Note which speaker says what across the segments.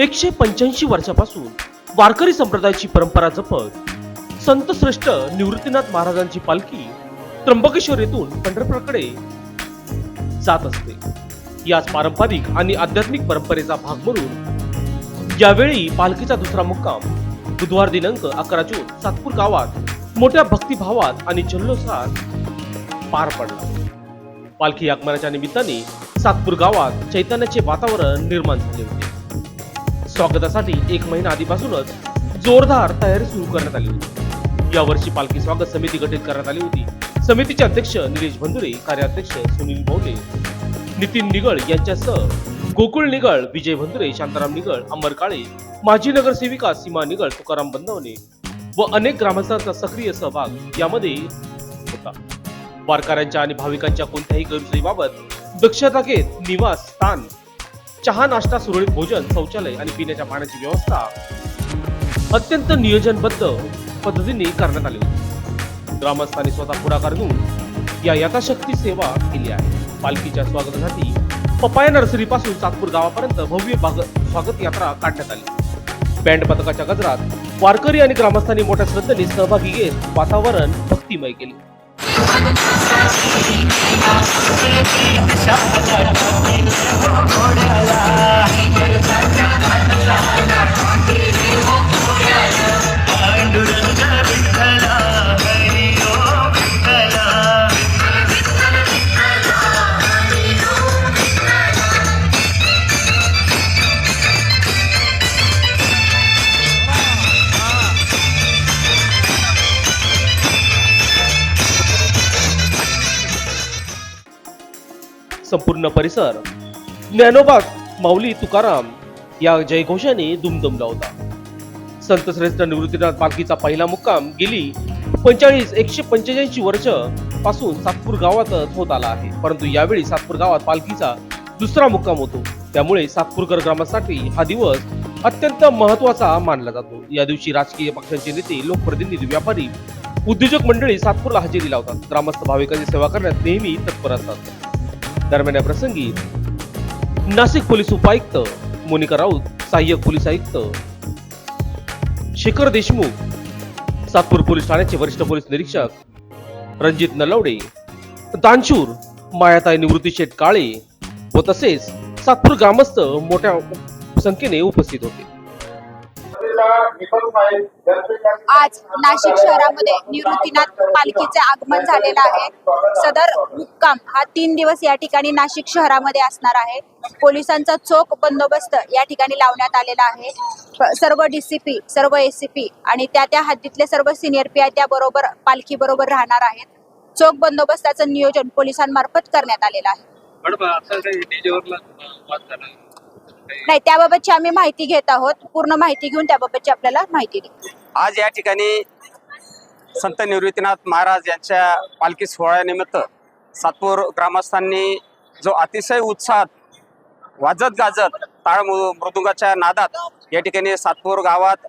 Speaker 1: एकशे पंच्याऐंशी वर्षापासून वारकरी संप्रदायाची परंपरा जपत संत श्रेष्ठ निवृत्तीनाथ महाराजांची पालखी त्र्यंबकेश्वर येथून पंढरपूरकडे जात असते. याच पारंपरिक आणि आध्यात्मिक परंपरेचा भाग म्हणून यावेळी पालखीचा दुसरा मुक्काम बुधवार दिनांक अकरा जून सातपूर गावात मोठ्या भक्तिभावात आणि जल्लोषात पार पडला. पालखी आगमनाच्या निमित्ताने सातपूर गावात चैतन्याचे वातावरण निर्माण झाले होते. स्वागतासाठी एक महिना आधीपासूनच जोरदार तयारी सुरू करण्यात आली होती. यावर्षी पालखी स्वागत समिती गठीत करण्यात आली होती. समितीचे अध्यक्ष निलेश भंदुरे कार्याध्यक्ष सुनील भवले नितीन निगळ यांच्यासह गोकुळ निगळ विजय भंदुरे शांताराम निगळ अंबर काळे माजी नगरसेविका सीमा निगळ तुकाराम बंदवणे व अनेक ग्रामस्थांचा सक्रिय सहभाग यामध्ये होता. वारकऱ्यांच्या आणि भाविकांच्या कोणत्याही गैरसोयीबाबत दक्षता घेत निवास स्थान चहा नाश्ता सुरळीत भोजन शौचालय आणि पिण्याच्या पाण्याची व्यवस्था अत्यंत नियोजनबद्ध पद्धतीने करण्यात आली होती. ग्रामस्थांनी स्वतः पुढाकार घेऊन या यथाशक्ती सेवा केली आहे. पालखीच्या स्वागतासाठी पपाया नर्सरी पासून सातपूर गावापर्यंत भव्य भाग- स्वागत यात्रा काढण्यात आली. बँड पथकाच्या गजरात वारकरी आणि ग्रामस्थांनी मोठ्या श्रद्धेने सहभागी घेत वातावरण भक्तिमय केले. I'm संपूर्ण परिसर. ज्ञानोबा माऊली तुकाराम या जयघोषाने दुमदुमला होता. संत श्रेष्ठ निवृत्तीनाथ पालखीचा पहिला मुक्काम गेली पंचेचाळीस एकशे पंचेचाळीस वर्षपासून सातपूर गावातच होत आला आहे. परंतु यावेळी सातपूर गावात पालखीचा दुसरा मुक्काम होतो. त्यामुळे सातपूरकर ग्रामासाठी हा दिवस अत्यंत महत्त्वाचा मानला जातो. या दिवशी राजकीय पक्षांचे नेते लोकप्रतिनिधी व्यापारी उद्योजक मंडळी सातपूरला हजेरी लावतात. ग्रामस्थ भाविकांची सेवा करण्यात नेहमी तत्पर असतात. दरम्यान या प्रसंगी नाशिक पोलीस उपायुक्त मोनिका राऊत सहाय्यक पोलीस आयुक्त शेखर देशमुख सातपूर पोलीस ठाण्याचे वरिष्ठ पोलीस निरीक्षक रणजित नलवडे दानशूर मायाताई निवृत्ती शेठ काळे व तसेच सातपूर ग्रामस्थ मोठ्या संख्येने उपस्थित होते.
Speaker 2: आज नाशिक शहरामध्ये निवृत्तीनाथ पालखीचे आगमन झालेलं आहे. सदर मुक्काम हा तीन दिवस या ठिकाणी नाशिक शहरामध्ये असणार आहे. पोलिसांचा चोख बंदोबस्त या ठिकाणी लावण्यात आलेला आहे. सर्व डीसीपी सर्व एसीपी आणि त्या त्या हद्दीतले सर्व सिनियर पी आय त्या बरोबर पालखी बरोबर राहणार आहेत. चोख बंदोबस्ताचं नियोजन पोलिसांमार्फत करण्यात आलेलं आहे. नाही त्याबाबतची आम्ही माहिती घेत आहोत. पूर्ण माहिती घेऊन त्याबाबतची आपल्याला माहिती देऊ.
Speaker 3: आज या ठिकाणी संत निवृत्तीनाथ महाराज यांच्या पालखी सोहळ्यानिमित्त सातपूर ग्रामस्थांनी जो अतिशय उत्साहात वाजत गाजत टाळ मृ- मृदुंगाच्या नादात या ठिकाणी सातपूर गावात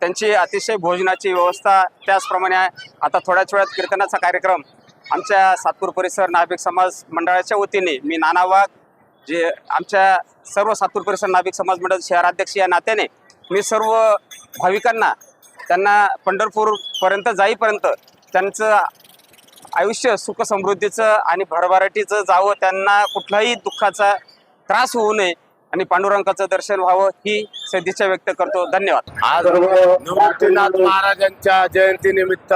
Speaker 3: त्यांची अतिशय भोजनाची व्यवस्था त्याचप्रमाणे आता थोड्याच वेळात कीर्तनाचा कार्यक्रम आमच्या सातपूर परिसर नाभिक समाज मंडळाच्या वतीने मी नाना वाघ जे आमच्या सर्व सातपूर परिसर नाभिक समाज मंडळ शहराध्यक्ष या नात्याने मी सर्व भाविकांना त्यांना पंढरपूरपर्यंत जाईपर्यंत त्यांचं आयुष्य सुख समृद्धीचं आणि भरभराटीचं जावं त्यांना कुठलाही दुःखाचा त्रास होऊ नये आणि पांडुरंगाचं दर्शन व्हावं ही सदिच्छा व्यक्त करतो. धन्यवाद.
Speaker 4: आज निवृत्तीनाथ महाराजांच्या जयंती निमित्त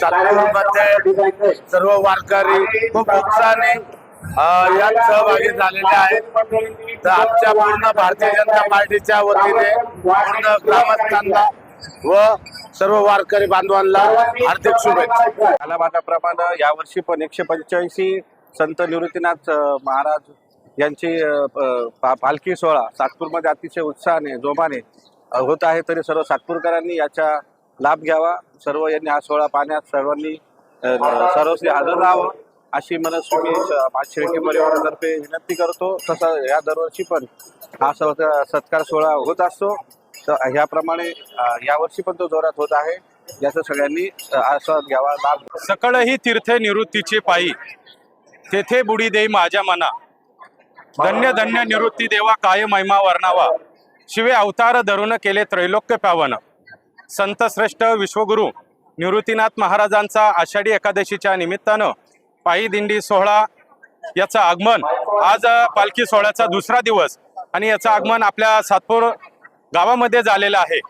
Speaker 4: सातारमध्ये सर्व वारकरी खूप उत्साहाने यात सहभागी झालेले आहेत. तर आमच्या पूर्ण भारतीय जनता पार्टीच्या वतीने पूर्ण ग्रामस्थांना व सर्व वारकरी बांधवांना हार्दिक शुभेच्छा.
Speaker 5: कालामानाप्रमाणे यावर्षी पण एकशे पंच्याऐंशी संत निवृत्तीनाथ महाराज यांची पालखी सोहळा सातपूरमध्ये अतिशय उत्साहाने जोमाने होत आहे. तरी सर्व सातपूरकरांनी याचा लाभ घ्यावा. सर्व यांनी हा सोहळा पाहण्यात सर्वांनी सर्वस्वी हजर राहावं. अशी मनस्वी मी श- शेळके परिवारातर्फे विनंती करतो. तसं या दरवर्षी पण हा सत्कार सोहळा होत असतो. तर ह्याप्रमाणे यावर्षी पण तो जोरात होत आहे. याचा सगळ्यांनी आस्वाद घ्यावा लाभ
Speaker 6: सकळही तीर्थे निवृत्तीचे पायी. तेथे बुडी देई माझ्या मना. धन्य धन्य निवृत्ती देवा काय महिमा वर्णावा. शिवे अवतार धरून केले त्रैलोक्य पावन. संत श्रेष्ठ निवृत्तीनाथ महाराजांचा आषाढी एकादशीच्या निमित्तानं पायी दिंडी सोहळा याचं आगमन. आज पालखी सोहळ्याचा दुसरा दिवस आणि याचं आगमन आपल्या सातपूर गावामध्ये झालेलं आहे.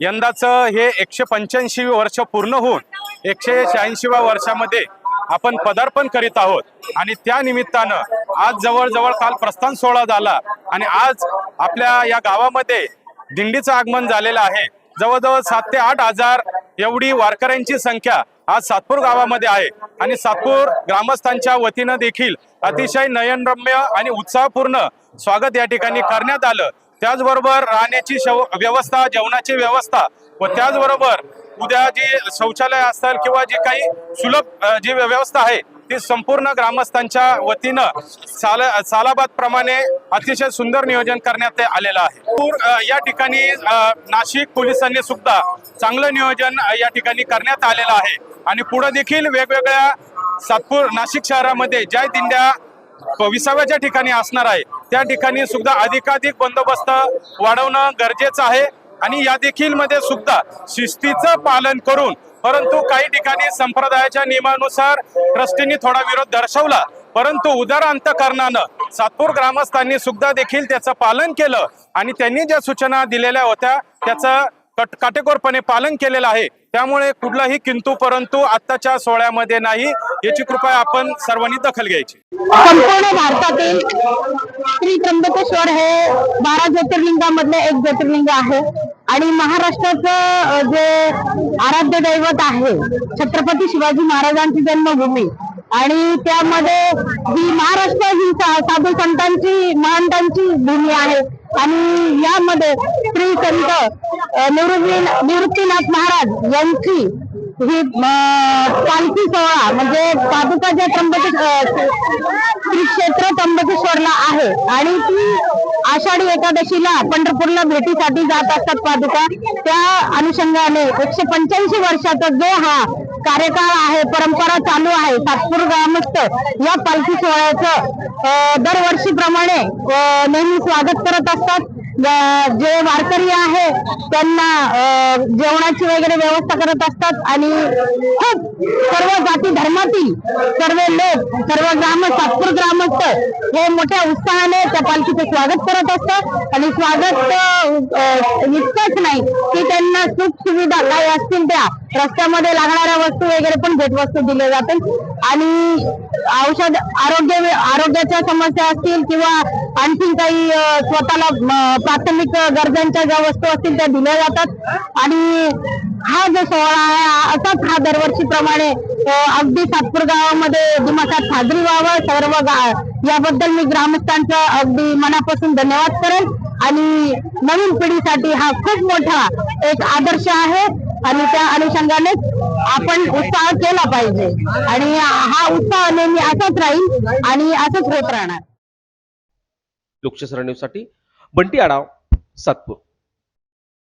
Speaker 6: यंदाचं हे एकशे पंच्याऐंशी वर्ष पूर्ण होऊन एकशे शहाऐंशीव्या वर्षामध्ये आपण पदार्पण करीत आहोत. आणि त्या निमित्तानं आज जवळजवळ काल प्रस्थान सोहळा झाला आणि आज आपल्या या गावामध्ये दिंडीचं आगमन झालेलं आहे. जवळजवळ सात ते आठ हजार एवढी वारकऱ्यांची संख्या आज सातपूर गावामध्ये आहे. आणि सातपूर ग्रामस्थांच्या वतीनं देखील अतिशय नयनरम्य आणि उत्साहपूर्ण स्वागत या ठिकाणी करण्यात आलं. त्याचबरोबर राहण्याची शव व्यवस्था जेवणाची व्यवस्था व त्याचबरोबर उद्या जी शौचालय असतील किंवा जी काही सुलभ जी व्यवस्था आहे ती संपूर्ण ग्रामस्थांच्या वतीनं साल सालाबाद प्रमाणे अतिशय सुंदर नियोजन करण्यात आलेलं आहे. पूर या ठिकाणी नाशिक पोलिसांनी सुद्धा चांगलं नियोजन या ठिकाणी करण्यात आलेलं आहे. आणि पुढे देखील वेगवेगळ्या सातपूर नाशिक शहरामध्ये ज्या दिंड्या विसाव्याच्या ठिकाणी असणार आहे. त्या ठिकाणी सुद्धा अधिकाधिक बंदोबस्त वाढवणं गरजेचं आहे. आणि या देखील मध्ये सुद्धा शिस्तीचं पालन करून परंतु काही ठिकाणी संप्रदायाच्या नियमानुसार ट्रस्टींनी थोडा विरोध दर्शवला. परंतु उदार अंतकरणानं सातपूर ग्रामस्थांनी सुद्धा देखील त्याचं पालन केलं आणि त्यांनी ज्या सूचना दिलेल्या होत्या त्याचं कट काटेकोरपणे पालन केलेलं आहे. त्यामुळे कुठलाही किंतु परंतु आत्ताच्या सोहळ्यामध्ये नाही याची कृपया आपण सर्वांनी दखल घ्यायची.
Speaker 7: संपूर्ण भारतातील श्री त्र्यंबकेश्वर हे बारा ज्योतिर्लिंगामधले एक ज्योतिर्लिंग आहे. आणि महाराष्ट्राचं जे आराध्य दैवत आहे छत्रपती शिवाजी महाराजांची जन्मभूमी. आणि त्यामध्ये ही महाराष्ट्र ही साधू संतांची महंतांची भूमी आहे. आणि यामध्ये श्री संत निवृत्ती निवृत्तीनाथ महाराज यांची ही पालखी सोहळा म्हणजे पादुकाच्या त्र्यंबकेश्वर श्री क्षेत्र त्र्यंबकेश्वरला आहे आणि ती आषाढी एकादशीला पंढरपूरला भेटीसाठी जात असतात पादुका. त्या अनुषंगाने एकशे पंच्याऐंशी वर्षाचा जो हा कार्यकाळ आहे परंपरा चालू आहे सातपूर ग्रामस्थ या पालखी सोहळ्याचं दरवर्षीप्रमाणे नेहमी स्वागत करत असतात. जे वारकरी आहे त्यांना जेवणाची वगैरे व्यवस्था करत असतात आणि खूप सर्व जाती धर्मातील सर्व लोक सर्व ग्राम सातपूर ग्रामस्थ हे मोठ्या उत्साहाने त्या पालखीचं स्वागत करत असतात. आणि स्वागत इतकंच नाही की त्यांना सुख सुविधा काही असतील त्या रस्त्यामध्ये लागणाऱ्या वस्तू वगैरे पण भेटवस्तू दिल्या जातात आणि औषध आरोग्य आरोग्याच्या समस्या असतील किंवा आणखी काही स्वतःला प्राथमिक गरजांच्या ज्या वस्तू असतील त्या दिल्या जातात. आणि हा जो सोहळा आहे असाच हा दरवर्षीप्रमाणे अगदी सातपूर गावामध्ये दिमाखात साजरी व्हावं. सर्व गा- याबद्दल मी ग्रामस्थांचं अगदी मनापासून धन्यवाद करेन. आणि नवीन पिढीसाठी हा खूप मोठा एक आदर्श आहे. आणि त्या अनुषंगानेच आपण उत्साह केला पाहिजे. आणि हा उत्साह नेहमी असाच राहील आणि असंच होत राहणार.
Speaker 1: लोकशाही न्यूजसाठी बंटी आडाव सातपूर.